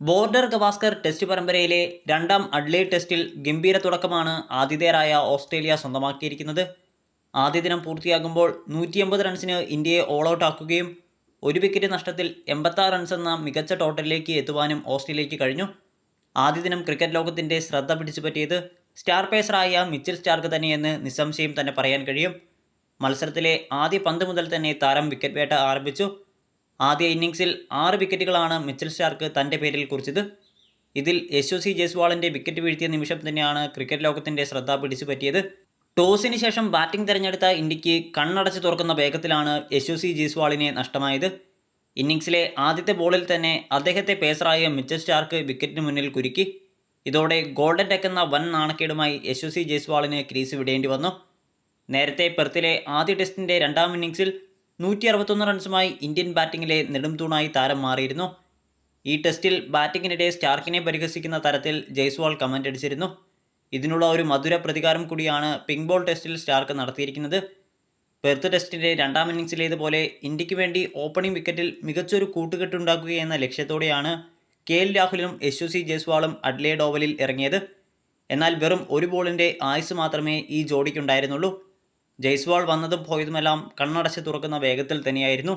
Border Gavaskar test പരമ്പരയിലെ രണ്ടാം അഡ്ലേ ടെസ്റ്റിൽ ഗംഭീര തുടക്കമാണ് ആതിഥേയരായ ഓസ്ട്രേലിയ സ്വന്തമാക്കിയിരിക്കുന്നത്. ആദ്യ ദിനം പൂർത്തിയാകുമ്പോൾ നൂറ്റി എൺപത് റൺസിന് ഇന്ത്യയെ ഓൾ ഔട്ട് ആക്കുകയും ഒരു വിക്കറ്റ് നഷ്ടത്തിൽ എൺപത്താറ് റൺസ് എന്ന മികച്ച ടോട്ടലിലേക്ക് എത്തുവാനും ഓസ്ട്രേലിയയ്ക്ക് കഴിഞ്ഞു. ആദ്യ ദിനം ക്രിക്കറ്റ് ലോകത്തിന്റെ ശ്രദ്ധ പിടിച്ചു പറ്റിയത് സ്റ്റാർ പേസറായ മിച്ചൽ സ്റ്റാർക്ക് തന്നെയെന്ന് നിസ്സംശയം തന്നെ പറയാൻ കഴിയും. മത്സരത്തിലെ ആദ്യ പന്ത് മുതൽ തന്നെ താരം വിക്കറ്റ് വേട്ട ആരംഭിച്ചു. ആദ്യ ഇന്നിങ്സിൽ ആറ് വിക്കറ്റുകളാണ് മിച്ചൽ സ്റ്റാർക്ക് തന്റെ പേരിൽ കുറിച്ചത്. ഇതിൽ യശു സി ജയ്സ്വാളിന്റെ വിക്കറ്റ് വീഴ്ത്തിയ നിമിഷം തന്നെയാണ് ക്രിക്കറ്റ് ലോകത്തിന്റെ ശ്രദ്ധ പിടിച്ചു പറ്റിയത്. ടോസിന് ശേഷം ബാറ്റിംഗ് തിരഞ്ഞെടുത്ത ഇന്ത്യയ്ക്ക് കണ്ണടച്ച് തുറക്കുന്ന വേഗത്തിലാണ് യശു സി ജയ്സ്വാളിനെ നഷ്ടമായത്. ഇന്നിങ്സിലെ ആദ്യത്തെ ബോളിൽ തന്നെ അദ്ദേഹത്തെ പേസറായ മിച്ചൽ സ്റ്റാർക്ക് വിക്കറ്റിന് മുന്നിൽ കുരുക്കി. ഇതോടെ ഗോൾഡൻ ടെക് എന്ന വൻ നാണക്കേടുമായി യശു സി ജയ്സ്വാളിന് ക്രീസ് വിടേണ്ടി വന്നു. നേരത്തെ പെർത്തിലെ ആദ്യ ടെസ്റ്റിന്റെ രണ്ടാം ഇന്നിംഗ്സിൽ നൂറ്റി അറുപത്തൊന്ന് റൺസുമായി ഇന്ത്യൻ ബാറ്റിങ്ങിലെ നെടുംതൂണായി താരം മാറിയിരുന്നു. ഈ ടെസ്റ്റിൽ ബാറ്റിങ്ങിനിടെ സ്റ്റാർക്കിനെ പരിഹസിക്കുന്ന തരത്തിൽ ജയ്സ്വാൾ കമന്റ് അടിച്ചിരുന്നു. ഇതിനുള്ള ഒരു മധുര പ്രതികാരം കൂടിയാണ് പിങ്ക് ബോൾ ടെസ്റ്റിൽ സ്റ്റാർക്ക് നടത്തിയിരിക്കുന്നത്. പെർത്ത് ടെസ്റ്റിന്റെ രണ്ടാം ഇന്നിംഗ്സിലേതുപോലെ ഇന്ത്യയ്ക്ക് വേണ്ടി ഓപ്പണിംഗ് വിക്കറ്റിൽ മികച്ചൊരു കൂട്ടുകെട്ടുണ്ടാക്കുകയെന്ന ലക്ഷ്യത്തോടെയാണ് കെ എൽ രാഹുലും യശു സി ജയ്സ്വാളും അഡ്ലേഡ് ഓവലിൽ ഇറങ്ങിയത്. എന്നാൽ വെറും ഒരു ബോളിന്റെ ആയുസ് മാത്രമേ ഈ ജോഡിക്കുണ്ടായിരുന്നുള്ളൂ. ജയ്സ്വാൾ വന്നതും പോയതുമെല്ലാം കണ്ണടച്ച് തുറക്കുന്ന വേഗത്തിൽ തന്നെയായിരുന്നു